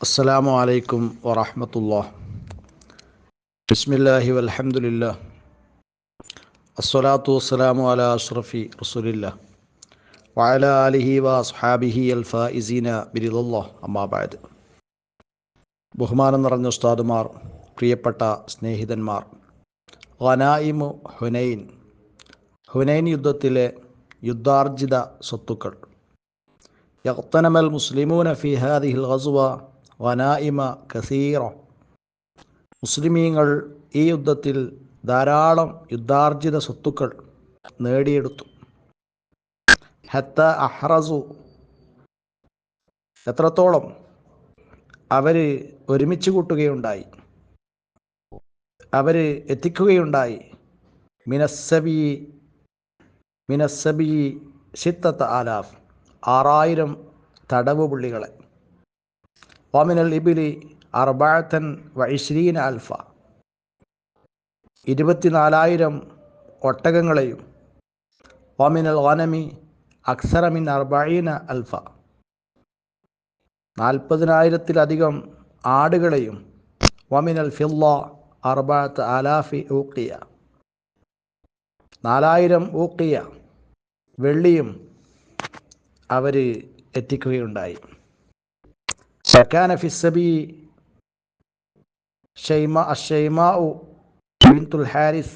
അസ്സലാമു അലൈക്കും വറഹമത്തുല്ലാ ബിസ്മില്ലാഹി വൽഹംദുലില്ലാ അസ്സലാത്തു വസ്സലാമു അല അഷ്റഫി റസൂലില്ല വഅല ആലിഹി വ അസ്ഹാബിഹി അൽ ഫായിസീന ബിരിദല്ലാ അമ്മാബാദ് ബഹുമാനം നിറഞ്ഞ ഉസ്താദുമാർ പ്രിയപ്പെട്ട സ്നേഹിതന്മാർ ഖനായിമു ഹുനൈൻ ഹുനൈൻ യുദ്ധത്തിലെ യുദ്ധാർജിത സ്വത്തുക്കൾ യക്തനമൽ മുസ്ലിമൂന ഫി ഹാദിഹിൽ ഗസുവ വനായിമ കസീറ. മുസ്ലിമീങ്ങൾ ഈ യുദ്ധത്തിൽ ധാരാളം യുദ്ധാർജിത സ്വത്തുക്കൾ നേടിയെടുത്തു. ഹത്ത അഹ്റസു. എത്രത്തോളം അവർ ഒരുമിച്ച് കൂട്ടുകയുണ്ടായി. അവർ എത്തിക്കുകയുണ്ടായി. മിനസ്സബി മിനസ്സബി ഷിത്തത്ത് ആലാഫ്. ആറായിരം തടവ് പുള്ളികളെ ഓമിനൽ ഇബിലി അർബാത്തൻ വൈശ്രീൻ അൽഫ ഇരുപത്തിനാലായിരം ഒട്ടകങ്ങളെയും. ഒമിനൽ ഓനമി അക്സറമിൻ അർബീന അൽഫ നാൽപ്പതിനായിരത്തിലധികം ആടുകളെയും. വമിനൽ ഫില്ല അർബാത്ത് അലാഫി ഊക്കിയ നാലായിരം ഊക്കിയ വെള്ളിയും അവർ എത്തിക്കുകയുണ്ടായി. സക്കാന الشيماء بنت الحارث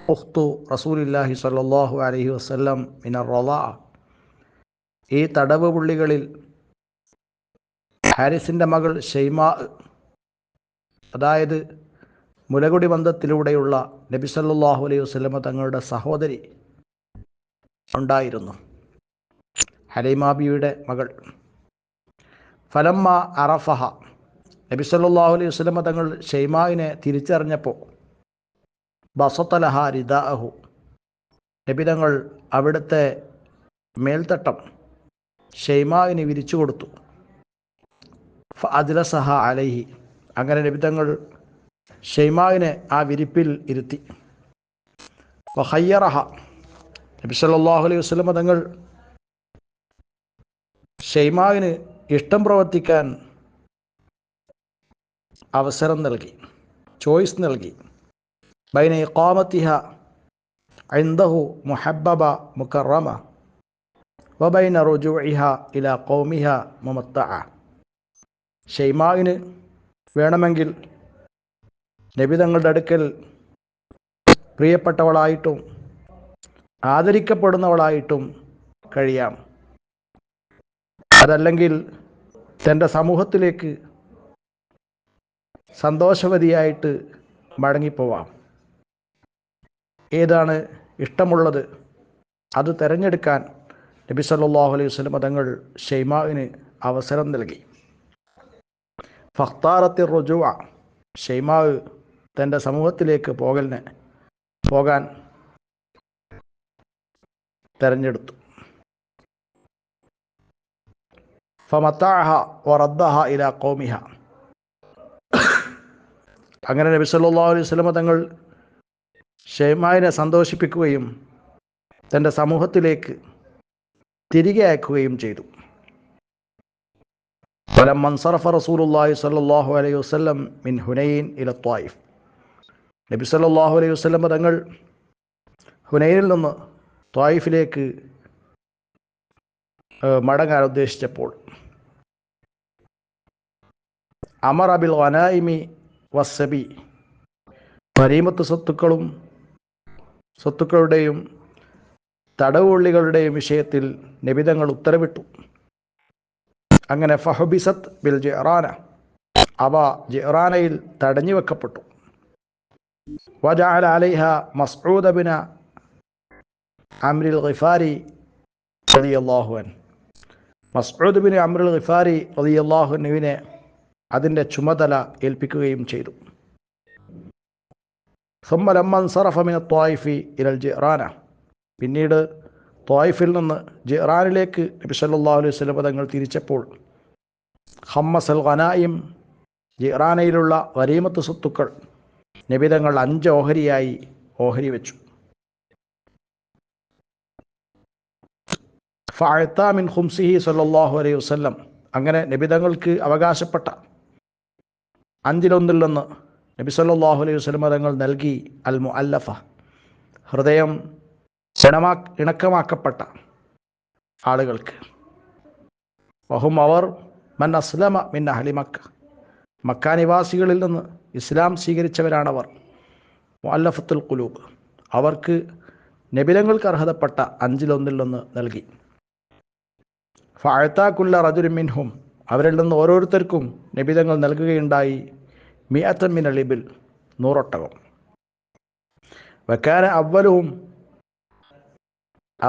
أخت رسول الله صلى الله عليه وسلم من الرضاعة ഈ തടവ് പുള്ളികളിൽ ഹാരിസിന്റെ മകൾ ഷെയ്മ അതായത് മുലകുടി ബന്ധത്തിലൂടെയുള്ള നബി സല്ലല്ലാഹു അലൈഹി വസ്ലമ തങ്ങളുടെ സഹോദരി ഉണ്ടായിരുന്നു. ഹലൈമാബിയുടെ മകൾ. ഫലമ്മ അറഫഹ. നബി സല്ലാഹു അലൈഹി വസ്ലമ തങ്ങൾ ഷെയ്മാവിനെ തിരിച്ചറിഞ്ഞപ്പോൾ ബസത്തലഹ റിദാഹു നബി തങ്ങൾ അവിടുത്തെ മേൽത്തട്ടം ഷെയ്മാവിന് വിരിച്ചു കൊടുത്തു. അദിലസഹ അലൈഹി. അങ്ങനെ നബി തങ്ങൾ ഷെയ്മാവിനെ ആ വിരിപ്പിൽ ഇരുത്തി. ഹയ്യറഹ നബി സല്ലല്ലാഹു അലൈഹി വസ്ലമ തങ്ങൾ ഷെയ്മാവിന് ഇഷ്ടം പ്രവർത്തിക്കാൻ അവസരം നൽകി ചോയ്സ് നൽകി. ബൈന ഇഖാമത്തിഹ ഐന്ദഹു മുഹബ്ബബ മുക്കറമ വബൈന റുജുഇഹ ഇല കൗമിഹ മുമത്ത ഷെയ്മാവിന് വേണമെങ്കിൽ നബി തങ്ങളുടെ അടുക്കൽ പ്രിയപ്പെട്ടവളായിട്ടും ആദരിക്കപ്പെടുന്നവളായിട്ടും കഴിയാം. അതല്ലെങ്കിൽ തന്റെ സമൂഹത്തിലേക്ക് സന്തോഷവതിയായിട്ട് മടങ്ങിപ്പോവാം. ഏതാണ് ഇഷ്ടമുള്ളത്? അത് തിരഞ്ഞെടുക്കാൻ നബി സല്ലാഹു അലൈഹി വസ്ലം തങ്ങൾ ഷെയ്മാവിന് അവസരം നൽകി. ഫഖ്താറത്തി റുജുവ ഷെയ്മാവ് തന്റെ സമൂഹത്തിലേക്ക് പോകലിന് പോകാൻ തിരഞ്ഞെടുത്തു. ഫമത്താഹ وردها الى قومها അങ്ങനെ നബി സല്ലാ അലൈഹി സ്വലമ തങ്ങൾ ഷെയ്മായിനെ സന്തോഷിപ്പിക്കുകയും തന്റെ സമൂഹത്തിലേക്ക് തിരികെ അയക്കുകയും ചെയ്തു. ഫലം മൻസറഫ റസൂലുല്ലാഹി സല്ലാഹു അലൈഹി വസ്ലം മിൻ ഹുനൈൻ ഇല ത്വായിഫ്. നബി സല്ലാഹു അലൈഹി വസ്ലം തങ്ങൾ ഹുനൈനിൽ നിന്ന് ത്വായിഫിലേക്ക് മടങ്ങാൻ ഉദ്ദേശിച്ചപ്പോൾ അമർ അബിൽ വനായിമി വസബി പരീമത്ത് സ്വത്തുക്കളും സ്വത്തുക്കളുടെയും തടവുള്ളികളുടെയും വിഷയത്തിൽ നിബിതങ്ങൾ ഉത്തരവിട്ടു. അങ്ങനെ ഫഹബിസത്ത് ബിൽ ജെറാന. അവ ജെറാനയിൽ തടഞ്ഞു വെക്കപ്പെട്ടു. വജാല അലൈഹ മസ്ഊദ് ബിന അമ്രിൽ ഖിഫാരി റളിയല്ലാഹുവൻ മസ്ഊദ് ബിൻ അമ്രുൽ ഖിഫാരി റളിയല്ലാഹുവിനെ അതിന്റെ ചുമതല ഏൽപ്പിക്കുകയും ചെയ്തു. സുമ്മലമ്മൻ സറഫമിന ത്വായിഫി ഇരൽ ജിറാന പിന്നീട് ത്വായിഫിൽ നിന്ന് ജിറാനിലേക്ക് നബി അലൈഹി സ്വലം തിരിച്ചപ്പോൾ ഹമ്മസൽ ഖനായും ജിറാനയിലുള്ള വരീമത്ത് സ്വത്തുക്കൾ നിബിതങ്ങൾ അഞ്ച് ഓഹരിയായി ഓഹരി വെച്ചു. ഫാഴ്ത്താമിൻ ഹുംസിഹി സല്ലാഹു അലൈഹി വസ്ലം അങ്ങനെ നിബിതങ്ങൾക്ക് അവകാശപ്പെട്ട അഞ്ചിലൊന്നിൽ നിന്ന് നബി സല്ലാഹു അലൈഹി വസല്ലം തങ്ങൾ നൽകി അൽ മുഅല്ലഫ ഹൃദയം ഇണമാ ഇണക്കമാക്കപ്പെട്ട ആളുകൾക്ക്. വഹും അവർ മൻ അസ്ലമ മിൻ അഹ്ലി മക്ക. നിവാസികളിൽ നിന്ന് ഇസ്ലാം സ്വീകരിച്ചവരാണവർ. മുഅല്ലഫത്തുൽ ഖുലൂബ് അവർക്ക് നബിലങ്ങൾക്ക് അർഹതപ്പെട്ട അഞ്ചിലൊന്നിൽ നിന്ന് നൽകി ഫഅത്താക്കുല്ല റജുലിൻ മിൻഹും അവരിൽ നിന്ന് ഓരോരുത്തർക്കും നിബിതങ്ങൾ നൽകുകയുണ്ടായി. മിയത്തൻ മിൻ അലിബിൽ നൂറൊട്ടകം. വക്കാന അവലവും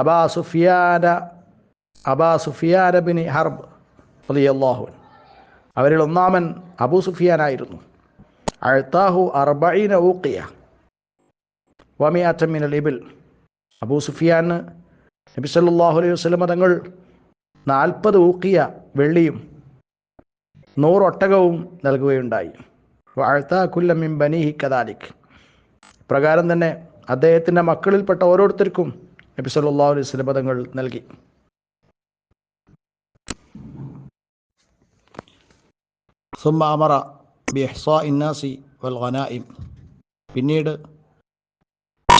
അബാ സുഫിയാന അബാ സുഫിയാന ബിൻ ഹർബ് റളിയല്ലാഹുൻ അവരിൽ ഒന്നാമൻ അബു സുഫിയാനായിരുന്നു. അഴ്ത്താഹു അർബൈന ഊക്കിയ വമി മിൻ അലിബിൽ അബൂ സുഫിയാന് നബി സല്ലല്ലാഹു അലൈഹി വസല്ലം തങ്ങൾ നാൽപ്പത് ഊക്കിയ വെള്ളിയും നൂറൊട്ടകവും നൽകുകയുണ്ടായി. വാഴത്താക്കുല്ലമ്മിം ബനി ഹി കദാലിക്. പ്രകാരം തന്നെ അദ്ദേഹത്തിന്റെ മക്കളിൽപ്പെട്ട ഓരോരുത്തർക്കും നബി സല്ലാ അലൈഹി സ്വലപദങ്ങൾ നൽകി. സുമാമറ ഇന്നാസി വൽ ഖനായിം പിന്നീട്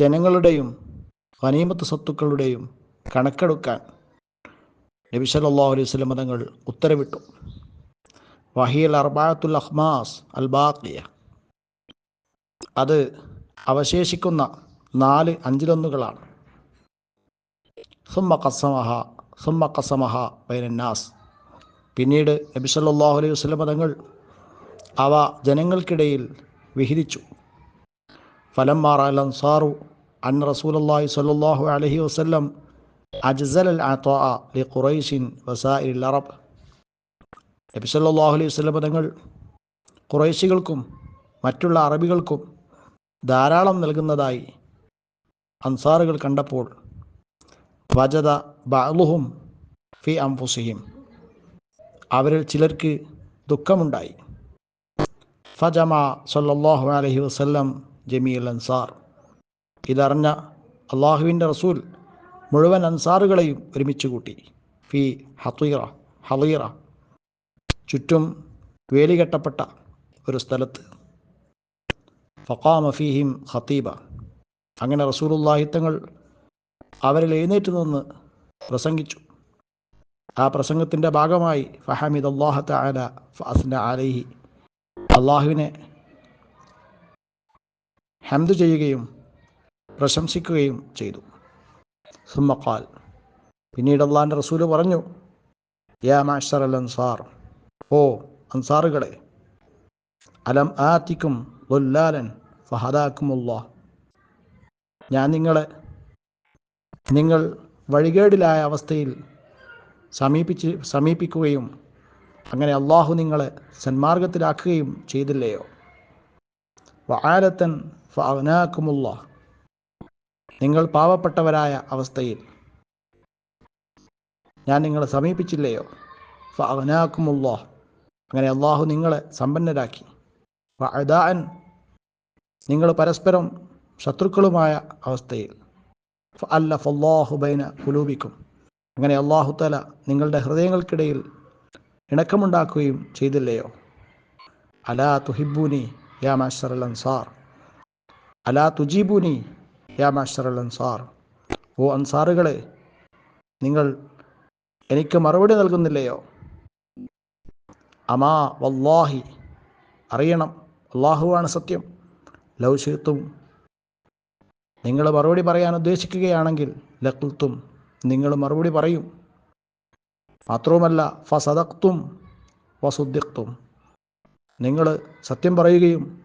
ജനങ്ങളുടെയും വനീമത്ത് സ്വത്തുക്കളുടെയും കണക്കെടുക്കാൻ നബി സല്ലാ അലൈഹി സ്വലം തങ്ങൾ ഉത്തരവിട്ടു. വഹിയൽ അർബാത്തുൽ അഹ്മാസ് അൽ ബാക്കിയ അത് അവശേഷിക്കുന്ന നാല് അഞ്ചിലൊന്നുകളാണ്. സുമ്മ കസമഹ സുമ്മ കസമഹ ബൈനന്നാസ്. പിന്നീട് നബി സല്ലല്ലാഹു അലൈഹി വസല്ലം തങ്ങൾ അവ ജനങ്ങൾക്കിടയിൽ വിഹിരിച്ചു. ഫലം മാറാൽ അൻസാറു അൻ റസൂലുള്ളാഹി സല്ലാഹു അലഹി വസ്ലം അജ്സൽ അൽ അതാഅ ലി ഖുറൈഷിൻ വസാ അറബ്. നബി സല്ലാഹു അലൈഹി വസല്ലം തങ്ങൾ കുറേശികൾക്കും മറ്റുള്ള അറബികൾക്കും ധാരാളം നൽകുന്നതായി അൻസാറുകൾ കണ്ടപ്പോൾ വജത ബാലുഹും ഫി അംഫുസിഹിം അവരിൽ ചിലർക്ക് ദുഃഖമുണ്ടായി. ഫജമ സല്ലാഹു അലഹി വസല്ലം ജമീൽ അൻസാർ. ഇതറിഞ്ഞ അള്ളാഹുവിന്റെ റസൂൽ മുഴുവൻ അൻസാറുകളെയും ഒരുമിച്ച് കൂട്ടി. ഫി ഹത്തീറ ഹലീറ ചുറ്റും വേലികെട്ടപ്പെട്ട ഒരു സ്ഥലത്ത്. ഫഖാമ ഫീഹിം ഖത്തീബ. അങ്ങനെ റസൂലുള്ളാഹി തങ്ങൾ അവരിൽ എഴുന്നേറ്റ് നിന്ന് പ്രസംഗിച്ചു. ആ പ്രസംഗത്തിന്റെ ഭാഗമായി ഫഹമിദ് അള്ളാഹ തആല ഫഅസ്ന അലൈഹി. അള്ളാഹുവിനെ ഹംദ് ചെയ്യുകയും പ്രശംസിക്കുകയും ചെയ്തു. സുമ്മക്കാൽ പിന്നീട് അള്ളാഹിന്റെ റസൂൽ പറഞ്ഞു യാ മാഷർ അൽ അൻസാർ ഓ അൻസാറുകളെ അലം ആത്തിക്കും ദുല്ലാലൻ ഫഹദാക്കുമുള്ള. ഞാൻ നിങ്ങളെ നിങ്ങൾ വഴികേടിലായ അവസ്ഥയിൽ സമീപിച്ച് സമീപിക്കുകയും അങ്ങനെ അള്ളാഹു നിങ്ങളെ സന്മാർഗത്തിലാക്കുകയും ചെയ്തില്ലയോ? വആലത്തൻ ഫഅനാക്കുമുള്ള. നിങ്ങൾ പാവപ്പെട്ടവരായ അവസ്ഥയിൽ. ഞാൻ നിങ്ങളെ സമീപിച്ചില്ലയോ? ഫഅനാക്കുമുള്ള. അങ്ങനെ അള്ളാഹു നിങ്ങളെ സമ്പന്നരാക്കി. അദാൻ നിങ്ങൾ പരസ്പരം ശത്രുക്കളുമായ അവസ്ഥയിൽ. അല്ല അല്ലാഹു ബൈന അങ്ങനെ അള്ളാഹു തല നിങ്ങളുടെ ഹൃദയങ്ങൾക്കിടയിൽ ഇണക്കമുണ്ടാക്കുകയും ചെയ്തില്ലയോ? അലാ തുഹിബൂനി യാ മാഷർ അൽ അൻസാർ. അലാ തുജീബൂനി യാ മാഷർ അൽ അൻസാർ. ഓ അൻസാറുകളെ നിങ്ങൾ എനിക്ക് മറുപടി നൽകുന്നില്ലയോ? അമാ വല്ലാഹി. അറിയണം അള്ളാഹുവാണ് സത്യം. ലൗശിത്തും നിങ്ങൾ മറുപടി പറയാൻ ഉദ്ദേശിക്കുകയാണെങ്കിൽ ലക്കുൽത്തും നിങ്ങൾ മറുപടി പറയും. മാത്രവുമല്ല ഫസദക്തും വസുദ്ദിഖ്തും. നിങ്ങൾ സത്യം പറയുകയും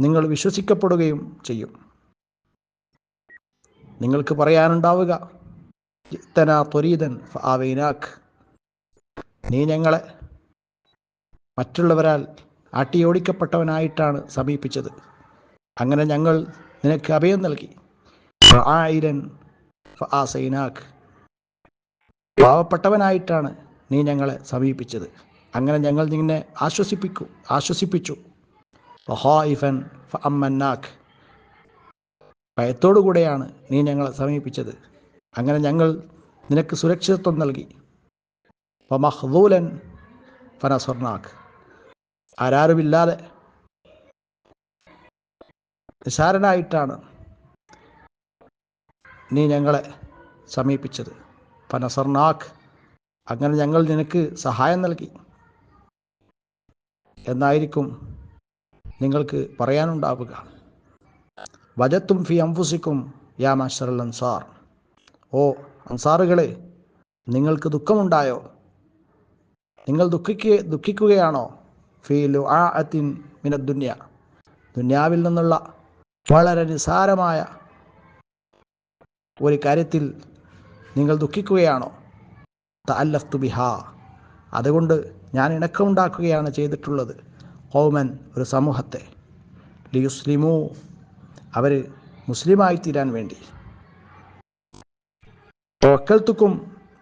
നിങ്ങൾ വിശ്വസിക്കപ്പെടുകയും ചെയ്യും. നിങ്ങൾക്ക് പറയാനുണ്ടാവുക ഇത്തന ത്വരീതൻ ആവൈനാഖ് നീ ഞങ്ങളെ മറ്റുള്ളവരാൽ ആട്ടിയോടിക്കപ്പെട്ടവനായിട്ടാണ് സമീപിച്ചത്. അങ്ങനെ ഞങ്ങൾ നിനക്ക് അഭയം നൽകി. പാവപ്പെട്ടവനായിട്ടാണ് നീ ഞങ്ങളെ സമീപിച്ചത്. അങ്ങനെ ഞങ്ങൾ നിന്നെ ആശ്വസിപ്പിക്കൂ ആശ്വസിപ്പിച്ചു. ഫഹായിഫൻ ഭയത്തോടുകൂടെയാണ് നീ ഞങ്ങളെ സമീപിച്ചത്. അങ്ങനെ ഞങ്ങൾ നിനക്ക് സുരക്ഷിതത്വം നൽകി. മഹ്ദൂലൻ ഫനസ്വർനാഖ് ആരാരുമില്ലാതെ നിസാരനായിട്ടാണ് നീ ഞങ്ങളെ സമീപിച്ചത്. പനസർനാഖ് അങ്ങനെ ഞങ്ങൾ നിനക്ക് സഹായം നൽകി. എന്നായിരിക്കും നിങ്ങൾക്ക് പറയാനുണ്ടാവുക. വജത്തും ഫി അംഫുസിക്കും യാ മാഷറൽ അൻസാർ. ഓ അൻസാറുകളെ നിങ്ങൾക്ക് ദുഃഖമുണ്ടായോ? നിങ്ങൾ ദുഃഖിക്കുക ദുഃഖിക്കുകയാണോ? ഫി ലുആഅത്തിൻ ദുന്യ. ദുന്യാവിൽ നിന്നുള്ള വളരെ നിസാരമായ ഒരു കാര്യത്തിൽ നിങ്ങൾ ദുഃഖിക്കുകയാണോ? തഅല്ലഫ്തു ബിഹാ. അതുകൊണ്ട് ഞാൻ ഇണക്കമുണ്ടാക്കുകയാണ് ചെയ്തിട്ടുള്ളത് ഹോമൻ ഒരു സമൂഹത്തെ. ലിയുസ്ലിമു അവർ മുസ്ലിമായി തീരാൻ വേണ്ടി. വക്കൽത്തുക്കും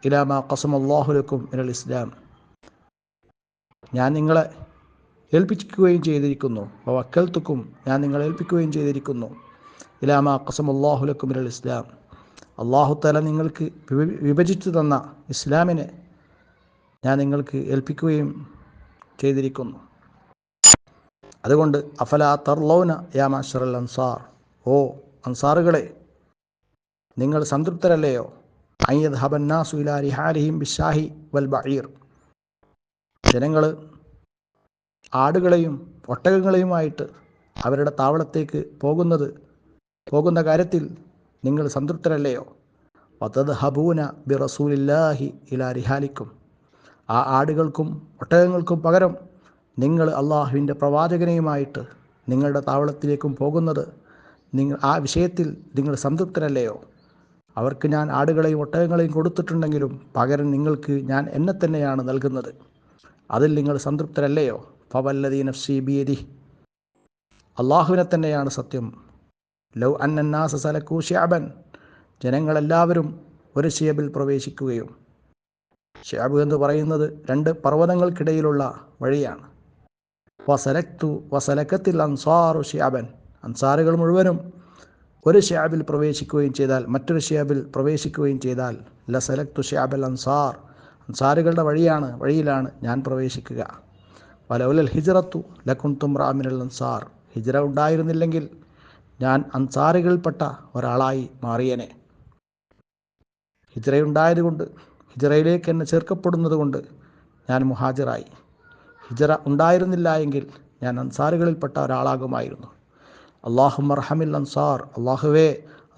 ഇലാമ കസമല്ലാഹുലക്കും ഇനൽ ഇസ്ലാം. ഞാൻ നിങ്ങളെ ഏൽപ്പിക്കുകയും ചെയ്തിരിക്കുന്നു. വക്കൽത്തുക്കും ഞാൻ നിങ്ങളെ ഏൽപ്പിക്കുകയും ചെയ്തിരിക്കുന്നു. ഇലാമ അക്കസം അള്ളാഹുലക്കും ഇരൽ ഇസ്ലാം. അള്ളാഹു തല നിങ്ങൾക്ക് വിഭ- വിഭജിച്ചു തന്ന ഇസ്ലാമിനെ ഞാൻ നിങ്ങൾക്ക് ഏൽപ്പിക്കുകയും ചെയ്തിരിക്കുന്നു. അതുകൊണ്ട് അഫല തർലൗന യാ മാഷറൽ അൻസാർ. ഓ അൻസാറുകളെ നിങ്ങൾ സംതൃപ്തരല്ലയോ? അയ്യദ് ഹബന്നാസു ഇലാ റിഹാരിഹിം ബിഷാഹി വൽ ബഈർ. ജനങ്ങൾ ആടുകളെയും ഒട്ടകങ്ങളെയുമായിട്ട് അവരുടെ താവളത്തേക്ക് പോകുന്നത് പോകുന്ന കാര്യത്തിൽ നിങ്ങൾ സംതൃപ്തരല്ലയോ? വതദ് ഹബൂന ബി റസൂലില്ലാഹി ഇല റിഹാലിക്കും. ആ ആടുകൾക്കും ഒട്ടകങ്ങൾക്കും പകരം നിങ്ങൾ അള്ളാഹുവിന്റെ പ്രവാചകനെയുമായിട്ട് നിങ്ങളുടെ താവളത്തിലേക്കും പോകുന്നത് നിങ്ങൾ ആ വിഷയത്തിൽ നിങ്ങൾ സംതൃപ്തരല്ലയോ? അവർക്ക് ഞാൻ ആടുകളെയും ഒട്ടകങ്ങളെയും കൊടുത്തിട്ടുണ്ടെങ്കിലും പകരം നിങ്ങൾക്ക് ഞാൻ എന്നെ തന്നെയാണ് നൽകുന്നത്. അതിൽ നിങ്ങൾ സംതൃപ്തരല്ലയോ? ഫവല്ലദീ നഫ്സി ബിയദി അള്ളാഹുവിനെ തന്നെയാണ് സത്യം. ലൗ അന്നാസ സലക്കൂ ഷ്യാബൻ ജനങ്ങളെല്ലാവരും ഒരു ഷിയബിൽ പ്രവേശിക്കുകയും. ഷിയാബ് എന്ന് പറയുന്നത് രണ്ട് പർവതങ്ങൾക്കിടയിലുള്ള വഴിയാണ്. വസലക്തു വസലക്കത്തിൽ അൻസാറു ഷിയാബൻ അൻസാറുകൾ മുഴുവനും ഒരു ഷിയാബിൽ പ്രവേശിക്കുകയും ചെയ്താൽ മറ്റൊരു ഷിയാബിൽ പ്രവേശിക്കുകയും ചെയ്താൽ ലസലക്തു ഷിയാബൽ അൻസാർ. അൻസാറുകളുടെ വഴിയാണ് വഴിയിലാണ് ഞാൻ പ്രവേശിക്കുക. വലൗലൽ ഹിജറത്തു ലക്കുൻതും റാമിനൽ അൻസാർ. ഹിജറ ഉണ്ടായിരുന്നില്ലെങ്കിൽ ഞാൻ അൻസാറുകൾപ്പെട്ട ഒരാളായി മാറിയനെ. ഹിജറയുണ്ടായതുകൊണ്ട് ഹിജറയിലേക്ക് എന്നെ ചേർക്കപ്പെടുന്നത് കൊണ്ട് ഞാൻ മുഹാജിറായി. ഹിജറ ഉണ്ടായിരുന്നില്ല എങ്കിൽ ഞാൻ അൻസാറുകളിൽപ്പെട്ട ഒരാളാകുമായിരുന്നു. അള്ളാഹു മർഹമിൽ അൻസാർ അള്ളാഹുവേ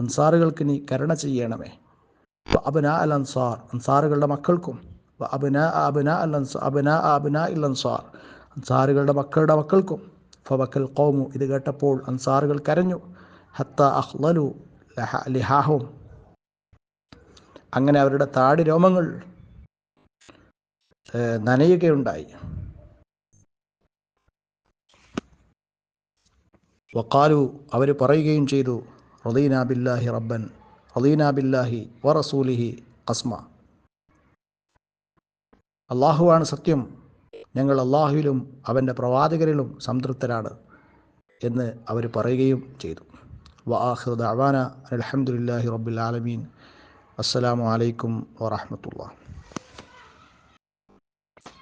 അൻസാറുകൾക്ക് നീ കരുണ ചെയ്യണമേ. അബന അൽ അൻസാർ അൻസാറുകളുടെ മക്കൾക്കും. അബന അബന അൽ അൻസാർ അബന അബന ഇൽ അൻസാർ. അൻസാറുകളുടെ മക്കളുടെ മക്കൾക്കും. ഫവക്കൽ കോമു ഇത് കേട്ടപ്പോൾ അൻസാറുകൾ കരഞ്ഞു. ഹത്ത അഹ്ലലു ലഹ ലിഹാഹും. അങ്ങനെ അവരുടെ താടി രോമങ്ങൾ നനയുകയുണ്ടായി. വക്കാലു അവർ പറയുകയും ചെയ്തു റദീന ബില്ലാഹി റബ്ബൻ റദീന ബില്ലാഹി വറസൂലിഹി റസൂലിഹി അസ്മ അള്ളാഹുവാണ് സത്യം. ഞങ്ങൾ അള്ളാഹുവിലും അവന്റെ പ്രവാചകരിലും സംതൃപ്തരാണ് എന്ന് അവർ പറയുകയും ചെയ്തു. വആഖിറു അവാന അൽഹംദുലില്ലാഹി റബ്ബിൽ ആലമീൻ. അസ്സലാമു അലൈക്കും വറഹ്മത്തുള്ളാഹി.